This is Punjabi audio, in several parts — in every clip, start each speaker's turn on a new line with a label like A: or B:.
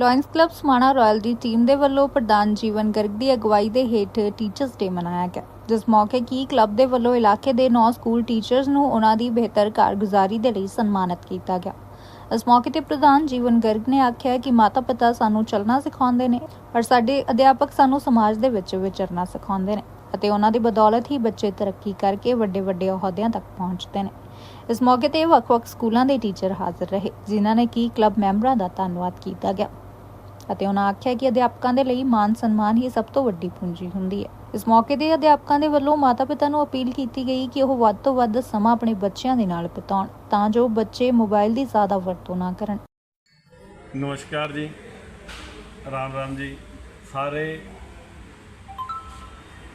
A: ਲਾਇਨਸ ਕਲੱਬ ਸਮਾਣਾ ਰਾਇਲ ਦੀ ਟੀਮ ਦੇ ਵੱਲੋਂ ਪ੍ਰਧਾਨ ਜੀਵਨ ਗਰਗ ਦੀ ਅਗਵਾਈ ਦੇ ਹੇਠ ਟੀਚਰਸ ਡੇ ਮਨਾਇਆ ਗਿਆ, ਜਿਸ ਮੌਕੇ ਕੀ ਕਲੱਬ ਦੇ ਵੱਲੋਂ ਇਲਾਕੇ ਦੇ 9 ਸਕੂਲ ਟੀਚਰਸ ਨੂੰ ਉਹਨਾਂ ਦੀ ਬਿਹਤਰ ਕਾਰਗੁਜ਼ਾਰੀ ਦੇ ਲਈ ਸਨਮਾਨਿਤ ਕੀਤਾ ਗਿਆ। ਇਸ ਮੌਕੇ ਤੇ ਪ੍ਰਧਾਨ ਜੀਵਨ ਗਰਗ ਨੇ ਆਖਿਆ ਕਿ ਮਾਤਾ ਪਿਤਾ ਸਾਨੂੰ ਚੱਲਣਾ ਸਿਖਾਉਂਦੇ ਨੇ, ਪਰ ਸਾਡੇ ਅਧਿਆਪਕ ਸਾਨੂੰ ਸਮਾਜ ਦੇ ਵਿੱਚ ਵਿਚਰਨਾ ਸਿਖਾਉਂਦੇ ਨੇ ਅਤੇ ਉਹਨਾਂ ਦੀ ਬਦੌਲਤ ਹੀ ਬੱਚੇ ਤਰੱਕੀ ਕਰਕੇ ਵੱਡੇ ਵੱਡੇ ਅਹੁਦਿਆਂ ਤੱਕ ਪਹੁੰਚਦੇ ਨੇ। ਇਸ ਮੌਕੇ ਤੇ ਵੱਖ-ਵੱਖ ਸਕੂਲਾਂ ਦੇ ਟੀਚਰ ਹਾਜ਼ਰ ਰਹੇ, ਜਿਨ੍ਹਾਂ ਨੇ ਕੀ ਕਲੱਬ ਮੈਂਬਰਾਂ ਦਾ ਧੰਨਵਾਦ ਕੀਤਾ ਗਿਆ। ਅਤੇ ਉਹਨਾਂ ਆਖਿਆ ਕਿ ਅਧਿਆਪਕਾਂ ਦੇ ਲਈ ਮਾਨ ਸਨਮਾਨ ਹੀ ਸਭ ਤੋਂ ਵੱਡੀ ਪੂੰਜੀ ਹੁੰਦੀ ਹੈ। ਇਸ ਮੌਕੇ ਤੇ ਅਧਿਆਪਕਾਂ ਦੇ ਵੱਲੋਂ ਮਾਤਾ-ਪਿਤਾ ਨੂੰ ਅਪੀਲ ਕੀਤੀ ਗਈ ਕਿ ਉਹ ਵੱਧ ਤੋਂ ਵੱਧ ਸਮਾਂ ਆਪਣੇ ਬੱਚਿਆਂ ਦੇ ਨਾਲ ਬਿਤਾਉਣ, ਤਾਂ ਜੋ ਬੱਚੇ ਮੋਬਾਈਲ ਦੀ ਜ਼ਿਆਦਾ ਵਰਤੋਂ ਨਾ ਕਰਨ।
B: ਨਮਸਕਾਰ ਜੀ। ਰਾਮ ਰਾਮ ਜੀ। ਸਾਰੇ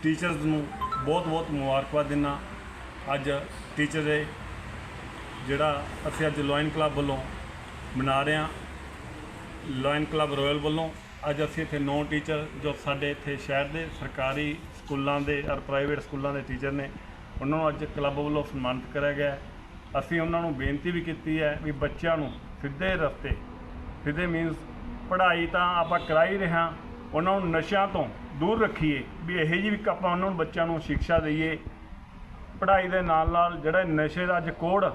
B: ਟੀਚਰਸ ਨੂੰ ਬਹੁਤ ਬਹੁਤ ਮੁਬਾਰਕਬਾਦ ਦਿੰਦਾ ਅੱਜ ਟੀਚਰ ਡੇ ਜਿਹੜਾ ਅਸੀਂ ਅੱਜ ਲਾਇਨ ਕਲੱਬ ਵੱਲੋਂ ਮਨਾ ਰਹੇ ਹਾਂ। ਲਾਇਨ ਕਲੱਬ ਰਾਇਲ ਵੱਲੋਂ ਅੱਜ ਅਸੀਂ ਇੱਥੇ ਨੌ ਟੀਚਰ ਜੋ ਸਾਡੇ ਇੱਥੇ ਸ਼ਹਿਰ ਦੇ ਸਰਕਾਰੀ ਸਕੂਲਾਂ ਦੇ ਔਰ ਪ੍ਰਾਈਵੇਟ ਸਕੂਲਾਂ ਦੇ ਟੀਚਰ ਨੇ, ਉਹਨਾਂ ਨੂੰ ਅੱਜ ਕਲੱਬ ਵੱਲੋਂ ਸਨਮਾਨਿਤ ਕਰਿਆ ਗਿਆ ਅਸੀਂ ਉਹਨਾਂ ਨੂੰ ਬੇਨਤੀ ਵੀ ਕੀਤੀ ਹੈ ਵੀ ਬੱਚਿਆਂ ਨੂੰ ਸਿੱਧੇ ਰਸਤੇ, ਸਿੱਧੇ ਮੀਨਸ ਪੜ੍ਹਾਈ ਤਾਂ ਆਪਾਂ ਕਰਾ ਹੀ ਰਹੇ ਉਹਨਾਂ ਨੂੰ ਨਸ਼ਿਆਂ ਤੋਂ ਦੂਰ ਰੱਖੀਏ, ਵੀ ਇਹੋ ਜਿਹੀ ਵੀ ਆਪਾਂ ਉਹਨਾਂ ਨੂੰ ਬੱਚਿਆਂ ਨੂੰ ਸਿੱਖਿਆ ਦਈਏ। ਪੜ੍ਹਾਈ ਦੇ ਨਾਲ ਨਾਲ ਜਿਹੜਾ ਨਸ਼ੇ ਦਾ ਅੱਜ ਕੋਡ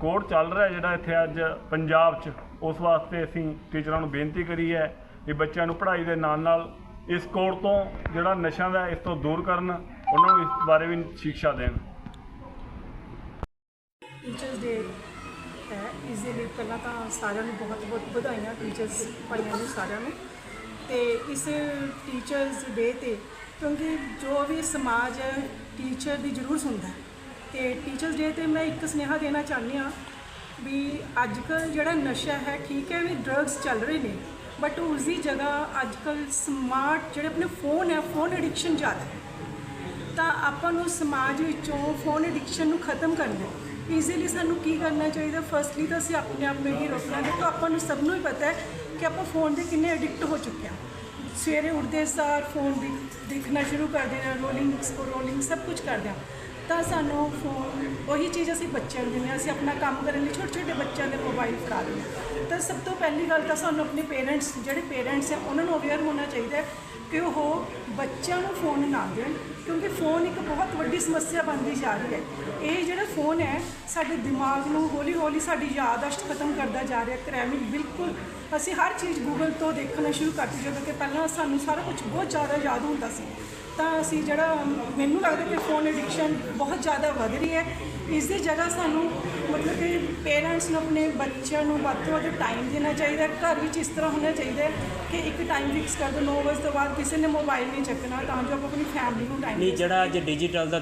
B: ਕੋਡ ਚੱਲ ਰਿਹਾ ਜਿਹੜਾ ਇੱਥੇ ਅੱਜ ਪੰਜਾਬ 'ਚ ਉਸ ਵਾਸਤੇ ਅਸੀਂ ਟੀਚਰਾਂ ਨੂੰ ਬੇਨਤੀ ਕਰੀ ਹੈ ਵੀ ਬੱਚਿਆਂ ਨੂੰ ਪੜ੍ਹਾਈ ਦੇ ਨਾਲ ਨਾਲ ਇਸ ਕੋਰ ਤੋਂ ਜਿਹੜਾ ਨਸ਼ਾ ਦਾ ਇਸ ਤੋਂ ਦੂਰ ਕਰਨ, ਉਹਨਾਂ ਨੂੰ ਇਸ ਬਾਰੇ ਵੀ ਸਿੱਖਿਆ ਦੇਣ।
C: ਟੀਚਰਸ ਡੇ ਹੈ ਇਸ ਦੇ ਲਈ ਪਹਿਲਾਂ ਤਾਂ ਸਾਰਿਆਂ ਨੂੰ ਬਹੁਤ ਬਹੁਤ ਵਧਾਈਆਂ ਟੀਚਰਸ ਭਾਈਆਂ ਨੂੰ ਸਾਰਿਆਂ ਨੂੰ। ਤੇ ਇਸ ਟੀਚਰਸ ਡੇ ਤੇ, ਕਿਉਂਕਿ ਜੋ ਵੀ ਸਮਾਜ ਹੈ ਟੀਚਰ ਦੀ ਜ਼ਰੂਰ ਸੁਣਦਾ ਹੈ। ਤੇ ਟੀਚਰਸ ਡੇ ਤੇ ਮੈਂ ਇੱਕ ਸੁਨੇਹਾ ਦੇਣਾ ਚਾਹੁੰਦੀ ਹਾਂ ਵੀ ਅੱਜ ਕੱਲ ਜਿਹੜਾ ਨਸ਼ਾ ਹੈ, ਠੀਕ ਹੈ ਵੀ ਡਰੱਗਸ ਚੱਲ ਰਹੇ ਨੇ ਬਟ ਉਸ ਦੀ ਜਗ੍ਹਾ ਅੱਜ ਕੱਲ ਸਮਾਰਟ ਜਿਹੜੇ ਆਪਣੇ ਫੋਨ ਹੈ ਫੋਨ ਐਡਿਕਸ਼ਨ ਜ਼ਿਆਦਾ ਹੈ। ਤਾਂ ਆਪਾਂ ਨੂੰ ਸਮਾਜ ਵਿੱਚੋਂ ਫੋਨ ਐਡਿਕਸ਼ਨ ਨੂੰ ਖਤਮ ਕਰਨਾ ਹੈ। ਇਸ ਲਈ ਸਾਨੂੰ ਕੀ ਕਰਨਾ ਚਾਹੀਦਾ? ਫਰਸਟਲੀ ਤਾਂ ਅਸੀਂ ਆਪਣੇ ਆਪ ਨੂੰ ਹੀ ਰੋਕਣਾ ਤਾਂ ਆਪਾਂ ਨੂੰ ਸਭ ਨੂੰ ਹੀ ਪਤਾ ਹੈ ਕਿ ਆਪਾਂ ਫੋਨ ਦੇ ਕਿੰਨੇ ਐਡਿਕਟ ਹੋ ਚੁੱਕੇ ਹਾਂ। ਸਵੇਰੇ ਉੱਠਦੇ ਸਾਰ ਫੋਨ ਦੀ ਦੇਖਣਾ ਸ਼ੁਰੂ ਕਰ ਦੇਣਾ ਰੋਲਿੰਗ ਸਕਰੋਲਿੰਗ ਸਭ ਕੁਝ ਕਰਦੇ ਹਾਂ। ਤਾਂ ਸਾਨੂੰ ਫੋਨ ਉਹੀ ਚੀਜ਼ ਅਸੀਂ ਬੱਚਿਆਂ ਨੂੰ ਦਿੰਦੇ ਹਾਂ। ਅਸੀਂ ਆਪਣਾ ਕੰਮ ਕਰਨ ਲਈ ਛੋਟੇ ਛੋਟੇ ਬੱਚਿਆਂ ਦੇ ਮੋਬਾਈਲ ਫੜਾ ਦਿੰਦੇ ਹਾਂ। ਤਾਂ ਸਭ ਤੋਂ ਪਹਿਲੀ ਗੱਲ ਤਾਂ ਸਾਨੂੰ ਆਪਣੇ ਪੇਰੈਂਟਸ ਜਿਹੜੇ ਪੇਰੈਂਟਸ ਹੈ, ਉਹਨਾਂ ਨੂੰ ਅਵੇਅਰ ਹੋਣਾ ਚਾਹੀਦਾ ਕਿ ਉਹ ਬੱਚਿਆਂ ਨੂੰ ਫੋਨ ਨਾ ਦੇਣ, ਕਿਉਂਕਿ ਫੋਨ ਇੱਕ ਬਹੁਤ ਵੱਡੀ ਸਮੱਸਿਆ ਬਣਦੀ ਜਾ ਰਹੀ ਹੈ। ਇਹ ਜਿਹੜਾ ਫੋਨ ਹੈ, ਸਾਡੇ ਦਿਮਾਗ ਨੂੰ ਹੌਲੀ ਹੌਲੀ ਸਾਡੀ ਯਾਦਾਸ਼ਤ ਖਤਮ ਕਰਦਾ ਜਾ ਰਿਹਾ ਕ੍ਰੈਮਿਕ ਬਿਲਕੁਲ ਅਸੀਂ ਹਰ ਚੀਜ਼ ਗੂਗਲ ਤੋਂ ਦੇਖਣਾ ਸ਼ੁਰੂ ਕਰਤੀ, ਜਦੋਂ ਕਿ ਪਹਿਲਾਂ ਸਾਨੂੰ ਸਾਰਾ ਕੁਝ ਬਹੁਤ ਜ਼ਿਆਦਾ ਯਾਦ ਹੁੰਦਾ ਸੀ। ਤਾਂ ਅਸੀਂ ਜਿਹੜਾ ਮੈਨੂੰ ਲੱਗਦਾ ਕਿ ਫੋਨ ਐਡਿਕਸ਼ਨ ਬਹੁਤ ਜ਼ਿਆਦਾ ਵੱਧ ਰਹੀ ਹੈ। ਇਸ ਦੀ ਜਗ੍ਹਾ ਸਾਨੂੰ ਮਤਲਬ ਕਿ ਪੇਰੈਂਟਸ ਨੂੰ ਆਪਣੇ ਬੱਚਿਆਂ ਨੂੰ ਵੱਧ ਤੋਂ ਵੱਧ ਟਾਈਮ ਦੇਣਾ ਚਾਹੀਦਾ। ਘਰ ਵਿੱਚ ਇਸ ਤਰ੍ਹਾਂ ਹੋਣਾ ਚਾਹੀਦਾ ਕਿ ਇੱਕ ਟਾਈਮ ਫਿਕਸ ਕਰ ਦਿਓ 9 ਵਜੇ ਤੋਂ ਬਾਅਦ ਕਿਸੇ ਨੇ ਮੋਬਾਈਲ ਨਹੀਂ ਚੱਕਣਾ ਤਾਂ ਜੋ ਆਪਾਂ ਆਪਣੀ ਫੈਮਿਲੀ ਨੂੰ ਟਾਈਮ
D: ਨਹੀਂ ਜਿਹੜਾ ਅੱਜ ਡਿਜੀਟਲ ਦਾ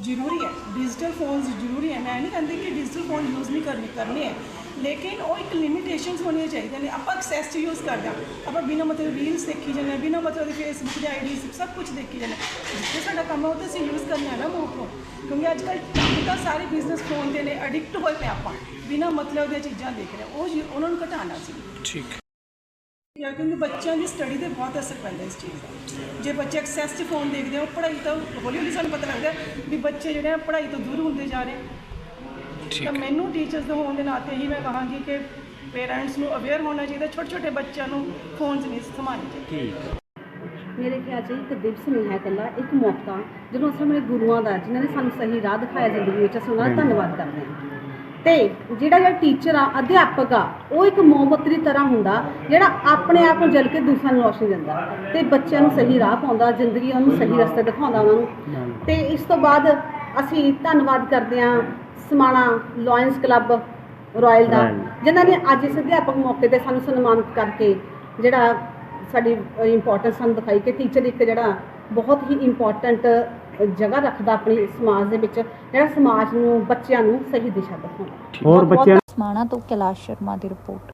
C: ਜ਼ਰੂਰੀ ਹੈ ਡਿਜੀਟਲ ਫੋਨਸ ਜ਼ਰੂਰੀ ਹੈ। ਮੈਂ ਨਹੀਂ ਕਹਿੰਦੀ ਕਿ ਡਿਜੀਟਲ ਫੋਨ ਯੂਜ਼ ਨਹੀਂ ਕਰਨੇ ਕਰਨੇ ਹੈ। ਲੇਕਿਨ ਉਹ ਇੱਕ ਲਿਮਿਟੇਸ਼ਨਸ ਹੋਣੀਆਂ ਚਾਹੀਦੀਆਂ ਨੇ। ਆਪਾਂ ਐਕਸੈਸ ਚ ਯੂਜ਼ ਕਰਦੇ ਹਾਂ। ਆਪਾਂ ਬਿਨਾਂ ਮਤਲਬ ਰੀਲਸ ਦੇਖੀ ਜਾਂਦੇ ਬਿਨਾਂ ਮਤਲਬ ਫੇਸਬੁੱਕ ਦੇ ਆਈਡੀਜ਼ ਸਭ ਕੁਝ ਦੇਖੀ ਜਾਂਦੇ ਜਿੱਥੇ ਸਾਡਾ ਕੰਮ ਹੈ ਉਹ ਤਾਂ ਅਸੀਂ ਯੂਜ਼ ਕਰਨਾ ਹੈ ਨਾ ਤੋਂ। ਕਿਉਂਕਿ ਅੱਜ ਕੱਲ੍ਹ ਕੰਮ ਤਾਂ ਸਾਰੇ ਬਿਜ਼ਨਸ ਫੋਨ ਦੇ ਨੇ ਐਡਿਕਟ ਹੋਏ ਪਏ ਆਪਾਂ। ਬਿਨਾਂ ਮਤਲਬ ਦੀਆਂ ਚੀਜ਼ਾਂ ਦੇਖ ਰਹੇ। ਉਹ ਉਹਨਾਂ ਨੂੰ ਘਟਾਉਣਾ ਸੀ।
D: ਠੀਕ।
C: ਯਾ ਕਿਉਂਕਿ ਬੱਚਿਆਂ ਦੀ ਸਟੱਡੀ ਤੇ ਬਹੁਤ ਅਸਰ ਪੈਂਦਾ ਇਸ ਚੀਜ਼ ਦਾ। ਜੇ ਬੱਚੇ ਐਕਸੈਸ 'ਚ ਫੋਨ ਦੇਖਦੇ ਆ ਪੜ੍ਹਾਈ ਤਾਂ ਹੌਲੀ ਹੌਲੀ ਸਾਨੂੰ ਪਤਾ ਲੱਗਦਾ ਵੀ ਬੱਚੇ ਜਿਹੜੇ ਆ ਪੜ੍ਹਾਈ ਤੋਂ ਦੂਰ ਹੁੰਦੇ ਜਾ ਰਹੇ। ਤਾਂ ਮੈਨੂੰ ਟੀਚਰਸ ਦੇ ਹੋਣ ਦੇ ਨਾਤੇ ਹੀ ਮੈਂ ਕਹਾਂਗੀ ਕਿ ਪੇਰੈਂਟਸ ਨੂੰ ਅਵੇਅਰ ਹੋਣਾ ਚਾਹੀਦਾ ਛੋਟੇ ਛੋਟੇ ਬੱਚਿਆਂ ਨੂੰ ਫੋਨਸ ਨਹੀਂ ਸੰਭਾਲਣੇ ਚਾਹੀਦੇ।
D: ਠੀਕ।
E: ਮੇਰੇ ਖਿਆਲ 'ਚ ਇੱਕ ਦਿਵਸ ਨਹੀਂ ਹੈ ਇਕੱਲਾ ਇੱਕ ਮੌਕਾ ਜਦੋਂ ਅਸੀਂ ਆਪਣੇ ਗੁਰੂਆਂ ਦਾ ਜਿਨ੍ਹਾਂ ਨੇ ਸਾਨੂੰ ਸਹੀ ਰਾਹ ਦਿਖਾਇਆ ਜ਼ਿੰਦਗੀ ਵਿੱਚ ਅਸੀਂ ਉਹਨਾਂ ਦਾ ਧੰਨਵਾਦ ਕਰਦੇ ਹਾਂ। ਤੇ ਜਿਹੜਾ ਜਿਹੜਾ ਟੀਚਰ ਆ ਅਧਿਆਪਕ ਆ ਉਹ ਇੱਕ ਮੋਮਬੱਤੀ ਦੀ ਤਰ੍ਹਾਂ ਹੁੰਦਾ ਜਿਹੜਾ ਆਪਣੇ ਆਪ ਨੂੰ ਜਲ ਕੇ ਦੂਸਰਿਆਂ ਨੂੰ ਰੋਸ਼ਨੀ ਦਿੰਦਾ। ਤੇ ਬੱਚਿਆਂ ਨੂੰ ਸਹੀ ਰਾਹ ਪਾਉਂਦਾ ਜ਼ਿੰਦਗੀ ਉਹਨੂੰ ਸਹੀ ਰਸਤੇ ਦਿਖਾਉਂਦਾ ਉਹਨਾਂ ਨੂੰ। ਤੇ ਇਸ ਤੋਂ ਬਾਅਦ ਅਸੀਂ ਧੰਨਵਾਦ ਕਰਦੇ ਹਾਂ ਸਮਾਣਾ ਲਾਇਨਸ ਕਲੱਬ ਰਾਇਲ ਦਾ। ਜਿਨ੍ਹਾਂ ਨੇ ਅੱਜ ਇਸ ਅਧਿਆਪਕ ਮੌਕੇ ਤੇ ਸਾਨੂੰ ਸਨਮਾਨਿਤ ਕਰਕੇ ਜਿਹੜਾ ਸਾਡੀ ਇੰਪੋਰਟੈਂਸ ਸਾਨੂੰ ਦਿਖਾਈ ਕਿ ਟੀਚਰ ਇੱਕ ਜਿਹੜਾ ਬਹੁਤ ਹੀ ਇੰਪੋਰਟੈਂਟ ਜਗ੍ਹਾ ਰੱਖਦਾ ਆਪਣੀ ਸਮਾਜ ਦੇ ਵਿੱਚ ਜਿਹੜਾ ਸਮਾਜ ਨੂੰ ਬੱਚਿਆਂ ਨੂੰ ਸਹੀ ਦਿਸ਼ਾ ਦਿਖਾਉਂਦਾ।
D: ਹੋਰ ਬੱਚਿਆਂ
A: ਸਮਾਣਾ ਤੋਂ ਕੈਲਾਸ਼ ਸ਼ਰਮਾ ਦੀ ਰਿਪੋਰਟ।